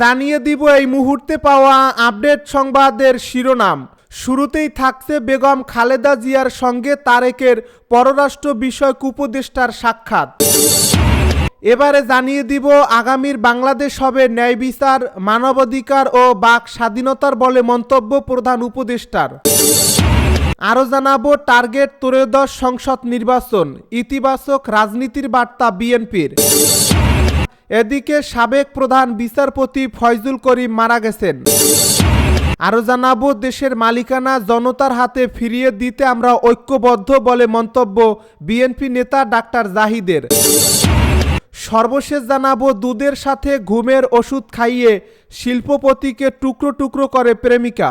জানিয়ে দিব এই মুহূর্তে পাওয়া আপডেট সংবাদের শিরোনাম। শুরুতেই থাকছে বেগম খালেদা জিয়ার সঙ্গে তারেকের পররাষ্ট্র বিষয়ক উপদেষ্টার সাক্ষাৎ। এবারে জানিয়ে দিব, আগামীর বাংলাদেশ হবে ন্যায় বিচার, মানবাধিকার ও বাক স্বাধীনতার বলে মন্তব্য প্রধান উপদেষ্টার। আরও জানাব, টার্গেট ত্রয়োদশ সংসদ নির্বাচন, ইতিবাচক রাজনীতির বার্তা বিএনপির। এদিকে সাবেক প্রধান বিচারপতি ফয়জুল করিম মারা গেছেন। আরও জানাব, দেশের মালিকানা জনতার হাতে ফিরিয়ে দিতে আমরা ঐক্যবদ্ধ বলে মন্তব্য বিএনপি নেতা ডাক্তার জাহিদের। সর্বশেষ জানাব, দুধের সাথে ঘুমের ওষুধ খাইয়ে শিল্পপতিকে টুকরো টুকরো করে প্রেমিকা।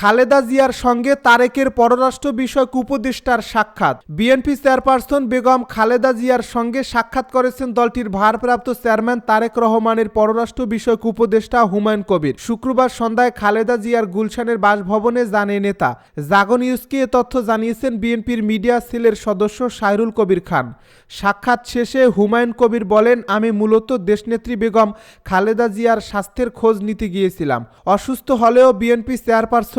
খালেদা জিয়ার সঙ্গে তারেকের পররাষ্ট্র বিষয়ক উপদেষ্টার সাক্ষাৎ। বিএনপি চেয়ারপারসন বেগম খালেদা জিয়ার সঙ্গে সাক্ষাৎ করেছেন দলটির ভারপ্রাপ্ত চেয়ারম্যান তারেক রহমানের পররাষ্ট্র বিষয়ক উপদেষ্টা হুমায়ুন কবির। শুক্রবার সন্ধ্যায় খালেদা জিয়ার গুলশানের বাসভবনে জানে নেতা। জাগো নিউজকে এ তথ্য জানিয়েছেন বিএনপির মিডিয়া সেলের সদস্য সাইরুল কবির খান। সাক্ষাৎ শেষে হুমায়ুন কবির বলেন, আমি মূলত দেশনেত্রী বেগম খালেদা জিয়ার স্বাস্থ্যের খোঁজ নিতে গিয়েছিলাম। অসুস্থ হলেও বিএনপি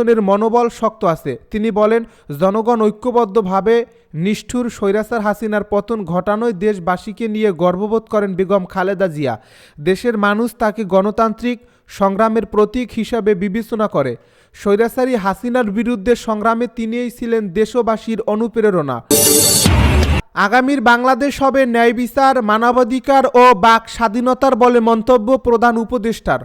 চেয়ারপারসনের মনোবল শক্ত আছে। তিনি বলেন, জনগণ ঐক্যবদ্ধভাবে নিষ্ঠুর স্বৈরাচার হাসিনার পতন ঘটানোয় দেশবাসীকে নিয়ে গর্ববোধ করেন বেগম খালেদা জিয়া। দেশের মানুষ তাকে গণতান্ত্রিক সংগ্রামের প্রতীক হিসাবে বিবেচনা করে। স্বৈরাচারী হাসিনার বিরুদ্ধে সংগ্রামে তিনিই ছিলেন দেশবাসীর অনুপ্রেরণা। আগামীর বাংলাদেশ হবে ন্যায় বিচার, মানবাধিকার ও বাক স্বাধীনতার বলে মন্তব্য প্রধান উপদেষ্টার।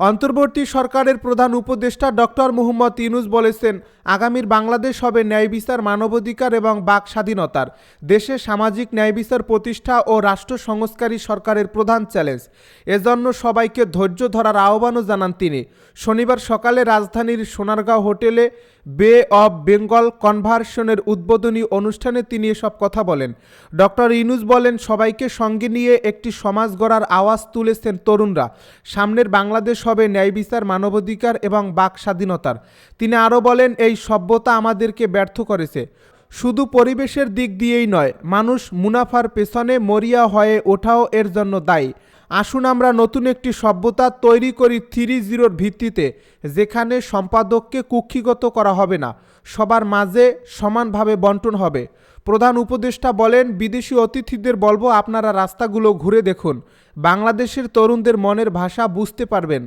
অন্তর্বর্তী সরকারের প্রধান উপদেষ্টা ডক্টর মোহাম্মদ ইউনুস বলেছেন, আগামীর বাংলাদেশ হবে ন্যায় বিচার, মানবাধিকার এবং বাক স্বাধীনতার। দেশে সামাজিক ন্যায় বিচার প্রতিষ্ঠা ও রাষ্ট্র সংস্কারী সরকারের প্রধান চ্যালেঞ্জ। এজন্য সবাইকে ধৈর্য ধরার আহ্বানও জানান তিনি। শনিবার সকালে রাজধানীর সোনারগাঁও হোটেলে বে অব বেঙ্গল কনভার্সনের উদ্বোধনী অনুষ্ঠানে তিনি এসব কথা বলেন। ডক্টর ইনুস বলেন, সবাইকে সঙ্গে নিয়ে একটি সমাজ গড়ার আওয়াজ তুলেছেন তরুণরা। সামনের বাংলাদেশ হবে ন্যায় বিচার, মানবাধিকার এবং বাক স্বাধীনতার। তিনি আরও বলেন, এই সভ্যতা আমাদেরকে ব্যর্থ করেছে। শুধু পরিবেশের দিক দিয়েই নয়, মানুষ মুনাফার পেছনে মরিয়া হয়ে ওঠাও এর জন্য দায়ী। আসুন আমরা নতুন একটি সভ্যতা তৈরি করি থ্রি জিরোর ভিত্তিতে, যেখানে সম্পাদককে কুক্ষিগত করা হবে না, সবার মাঝে সমানভাবে বন্টন হবে। প্রধান উপদেষ্টা বলেন, বিদেশি অতিথিদের বলব আপনারা রাস্তাগুলো ঘুরে দেখুন, বাংলাদেশের তরুণদের মনের ভাষা বুঝতে পারবেন।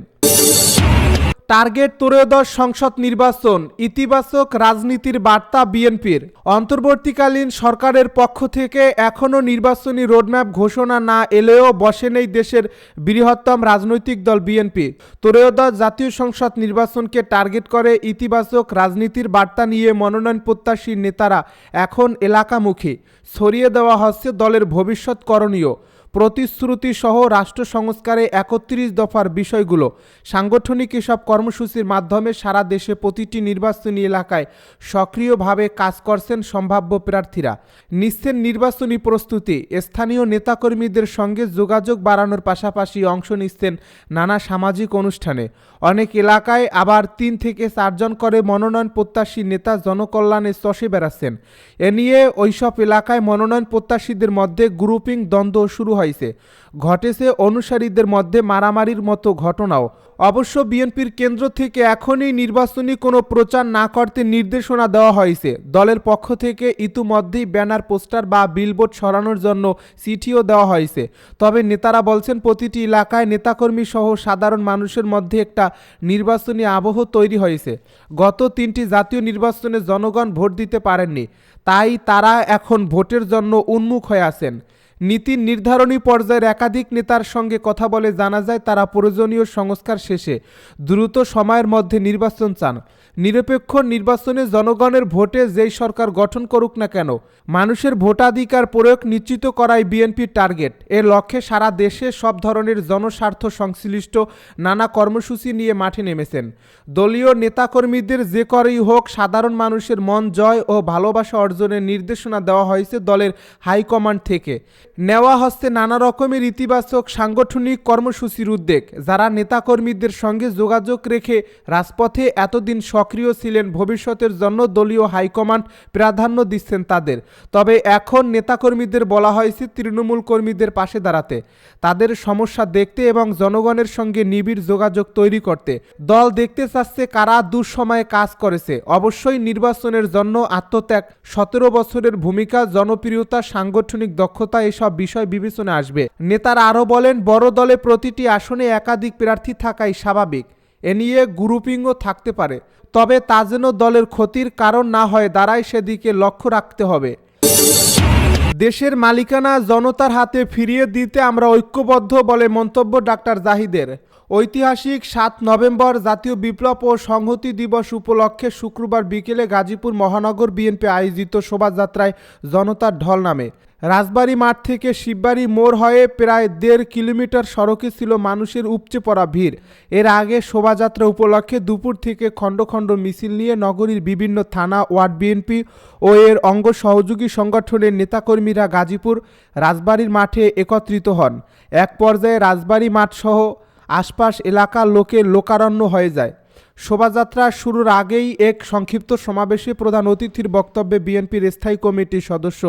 টার্গেট ত্রয়োদশ সংসদ নির্বাচন, ইতিবাচক রাজনীতির বার্তা বিএনপির। অন্তর্বর্তীকালীন সরকারের পক্ষ থেকে এখনও নির্বাচনী রোডম্যাপ ঘোষণা না এলেও বসে নেই দেশের বৃহত্তম রাজনৈতিক দল বিএনপি। ত্রয়োদশ জাতীয় সংসদ নির্বাচনকে টার্গেট করে ইতিবাচক রাজনীতির বার্তা নিয়ে মনোনয়ন প্রত্যাশী নেতারা এখন এলাকামুখী। ছড়িয়ে দেওয়া হচ্ছে দলের ভবিষ্যৎ করণীয়। প্রতিশ্রুতি সহ রাষ্ট্র সংস্কারে একত্রিশ দফার বিষয়গুলো। সাংগঠনিক এসব কর্মসূচির মাধ্যমে সারা দেশে প্রতিটি নির্বাচনী এলাকায় সক্রিয়ভাবে কাজ করছেন সম্ভাব্য প্রার্থীরা। নিচ্ছেন নির্বাচনী প্রস্তুতি। স্থানীয় নেতাকর্মীদের সঙ্গে যোগাযোগ বাড়ানোর পাশাপাশি অংশ নিচ্ছেন নানা সামাজিক অনুষ্ঠানে। অনেক এলাকায় আবার তিন থেকে চারজন করে মনোনয়ন প্রত্যাশী নেতা জনকল্যাণে চষে বেড়াচ্ছেন। এ নিয়ে ওইসব এলাকায় মনোনয়ন প্রত্যাশীদের মধ্যে গ্রুপিং দ্বন্দ্ব শুরু হয়েছে। ঘটেছে অনুসারীদের মধ্যে মারামারির মতো ঘটনাও। অবশ্য বিএনপির কেন্দ্র থেকে এখনই নির্বাচনী কোনো প্রচার না করতে নির্দেশনা দেওয়া হয়েছে। দলের পক্ষ থেকে ইতিমধ্যেই ব্যানার, পোস্টার বা বিলবোর্ড সরানোর জন্য চিঠিও দেওয়া হয়েছে। তবে নেতারা বলছেন, প্রতিটি এলাকায় নেতাকর্মী সহ সাধারণ মানুষের মধ্যে একটা নির্বাচনী আবহ তৈরি হয়েছে। গত তিনটি জাতীয় নির্বাচনে জনগণ ভোট দিতে পারেননি। তাই তারা এখন ভোটের জন্য উন্মুখ হয়ে আছেন। নীতি নির্ধারণী পর্যায়ের একাধিক নেতার সঙ্গে কথা বলে জানা যায়, তারা প্রয়োজনীয় সংস্কার শেষে দ্রুত সময়ের মধ্যে নির্বাচন চান। নিরপেক্ষ নির্বাচনে জনগণের ভোটে যেই সরকার গঠন করুক না কেন, মানুষের ভোটাধিকার প্রয়োগ নিশ্চিত করাই বিএনপির টার্গেট। এ লক্ষ্যে সারা দেশে সব ধরনের জনস্বার্থ সংশ্লিষ্ট নানা কর্মসূচি নিয়ে মাঠে নেমেছেন। দলীয় নেতাকর্মীদের যে করেই হোক সাধারণ মানুষের মন জয় ও ভালোবাসা অর্জনের নির্দেশনা দেওয়া হয়েছে দলের হাইকমান্ড থেকে। নেওয়া হচ্ছে নানা রকমের ইতিবাচক সাংগঠনিক কর্মসূচির উদ্যোগ যারা নেতাকর্মীদের সঙ্গে যোগাযোগ রেখে রাজপথে এতদিন সক্রিয় ছিলেন, ভবিষ্যতের জন্য দলীয় হাইকমান্ড প্রাধান্য দিচ্ছেন তাদের। তবে এখন নেতাকর্মীদের বলা হয়েছে, তৃণমূল কর্মীদের পাশে দাঁড়াতে। তাদের সমস্যা দেখতে এবং জনগণের সঙ্গে নিবিড় যোগাযোগ তৈরি করতে। দল দেখতে চাচ্ছে কারা দুঃসময়ে কাজ করেছে। অবশ্যই নির্বাচনের জন্য আত্মত্যাগ। সতেরো বছরের ভূমিকা, জনপ্রিয়তা, সাংগঠনিক দক্ষতা, এসব বিষয় বিবেচনা আসবে। নেতারা আরও বলেন, বড় দলে প্রতিটি আসনে একাধিক প্রার্থী থাকাই স্বাভাবিক। এ নিয়ে গ্রুপিংও থাকতে পারে। তবে তা যেন দলের ক্ষতির কারণ না হয়, দাঁড়ায় সেদিকে লক্ষ্য রাখতে হবে। দেশের মালিকানা জনতার হাতে ফিরিয়ে দিতে আমরা ঐক্যবদ্ধ বলে মন্তব্য ডাক্তার জাহিদের। ঐতিহাসিক সাত নভেম্বর জাতীয় বিপ্লব ও সংহতি দিবস উপলক্ষে শুক্রবার বিকেলে গাজীপুর মহানগর বিএনপি আয়োজিত শোভাযাত্রায় জনতার ঢল নামে। রাজবাড়ী মাঠ থেকে শিববাড়ি মোড় হয়ে প্রায় দেড় কিলোমিটার সড়কে ছিল মানুষের উপচে পড়া ভিড়। এর আগে শোভাযাত্রা উপলক্ষে দুপুর থেকে খণ্ড খণ্ড মিছিল নিয়ে নগরীর বিভিন্ন থানা, ওয়ার্ড বিএনপি ও এর অঙ্গ সহযোগী সংগঠনের নেতাকর্মীরা গাজীপুর রাজবাড়ির মাঠে একত্রিত হন। এক পর্যায়ে রাজবাড়ী মাঠসহ আশপাশ এলাকার লোকে লোকারণ্য হয়ে যায়। শোভাযাত্রা শুরুর আগেই এক সংক্ষিপ্ত সমাবেশে প্রধান অতিথির বক্তব্যে বিএনপির স্থায়ী কমিটির সদস্য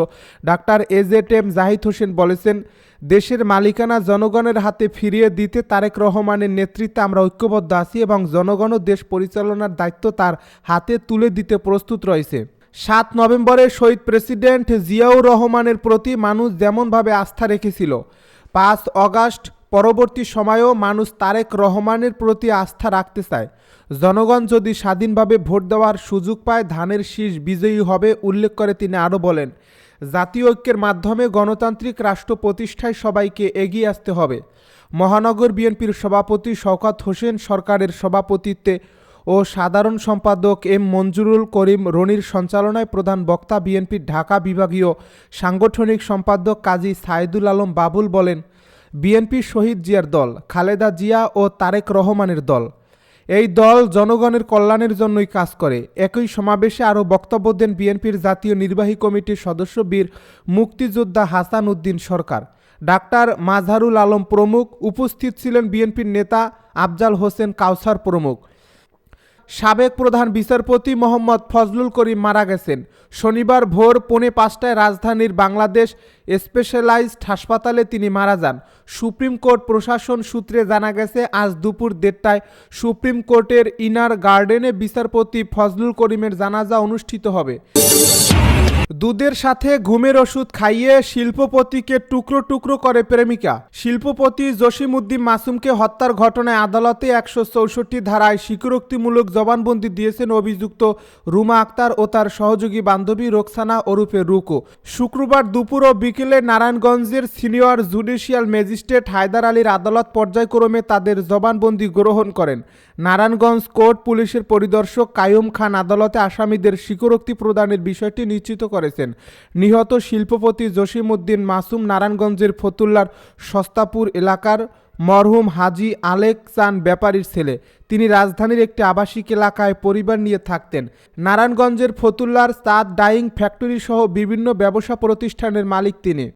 doctor AZ M Zahid Hossain বলেছেন, দেশের মালিকানা জনগণের হাতে ফিরিয়ে দিতে তারেক রহমানের নেতৃত্বে আমরা ঐক্যবদ্ধ আছি এবং জনগণও দেশ পরিচালনার দায়িত্ব তার হাতে তুলে দিতে প্রস্তুত রয়েছে। সাত নভেম্বরে শহীদ প্রেসিডেন্ট জিয়াউর রহমানের প্রতি মানুষ যেমনভাবে আস্থা রেখেছিল, পাঁচ অগাস্ট পরবর্তী সময়েও মানুষ তারেক রহমানের প্রতি আস্থা রাখতে চায়। জনগণ যদি স্বাধীনভাবে ভোট দেওয়ার সুযোগ পায়, ধানের শীষ বিজয়ী হবে, উল্লেখ করে তিনি আরও বলেন। জাতীয় ঐক্যের মাধ্যমে গণতান্ত্রিক রাষ্ট্র প্রতিষ্ঠায় সবাইকে এগিয়ে আসতে হবে। মহানগর বিএনপির সভাপতি শওকত হোসেন সরকারের সভাপতিত্বে ও সাধারণ সম্পাদক এম মঞ্জুরুল করিম রনির সঞ্চালনায় প্রধান বক্তা বিএনপির ঢাকা বিভাগীয় সাংগঠনিক সম্পাদক কাজী সাইদুল আলম বাবুল বলেন বিএনপি শহীদ জিয়ার দল, খালেদা জিয়া ও তারেক রহমানের দল। এই দল জনগণের কল্যাণের জন্যই কাজ করে। একই সমাবেশে আরও বক্তব্য দেন বিএনপির জাতীয় নির্বাহী কমিটির সদস্য বীর মুক্তিযোদ্ধা হাসান উদ্দিন সরকার। ডাক্তার মাজহারুল আলম প্রমুখ। উপস্থিত ছিলেন বিএনপির নেতা আফজাল হোসেন কাউসার প্রমুখ। সাবেক প্রধান বিচারপতি মোহাম্মদ ফজলুল করিম মারা গেছেন। শনিবার ভোর পৌনে পাঁচটায় রাজধানীর বাংলাদেশ স্পেশালাইজড হাসপাতালে তিনি মারা যান। সুপ্রিম কোর্ট প্রশাসন সূত্রে জানা গেছে, আজ দুপুর দেড়টায় সুপ্রিম কোর্টের ইনার গার্ডেনে বিচারপতি ফজলুল করিমের জানাজা অনুষ্ঠিত হবে। দুধের সাথে ঘুমের ওষুধ খাইয়ে শিল্পপতিকে টুকরো টুকরো করে প্রেমিকা। শিল্পপতি জসিমউদ্দিন মাসুমকে হত্যার ঘটনায় আদালতে একশো চৌষট্টি ধারায় স্বীকারোক্তিমূলক জবানবন্দি দিয়েছেন অভিযুক্ত রুমা আক্তার ও তার সহযোগী বান্ধবী রোকসানা ওরুফে রুকো। শুক্রবার দুপুর ও বিকেলে নারায়ণগঞ্জের সিনিয়র জুডিশিয়াল ম্যাজিস্ট্রেট হায়দার আলীর আদালত পর্যায়ক্রমে তাদের জবানবন্দি গ্রহণ করেন। নারায়ণগঞ্জ কোর্ট পুলিশের পরিদর্শক কায়ুম খান আদালতে আসামিদের স্বীকারোক্তি প্রদানের বিষয়টি নিশ্চিত করেছেন। নিহত শিল্পপতি জসিমউদ্দিন মাসুম নারায়ণগঞ্জের ফতুল্লার সস্তাপুর এলাকার মরহুম হাজি আলেক চান ব্যাপারীর ছেলে। তিনি রাজধানীর একটি আবাসিক এলাকায় পরিবার নিয়ে থাকতেন। নারায়ণগঞ্জের ফতুল্লার চাঁদ ডাইং ফ্যাক্টরি সহ বিভিন্ন ব্যবসা প্রতিষ্ঠানের মালিক তিনি।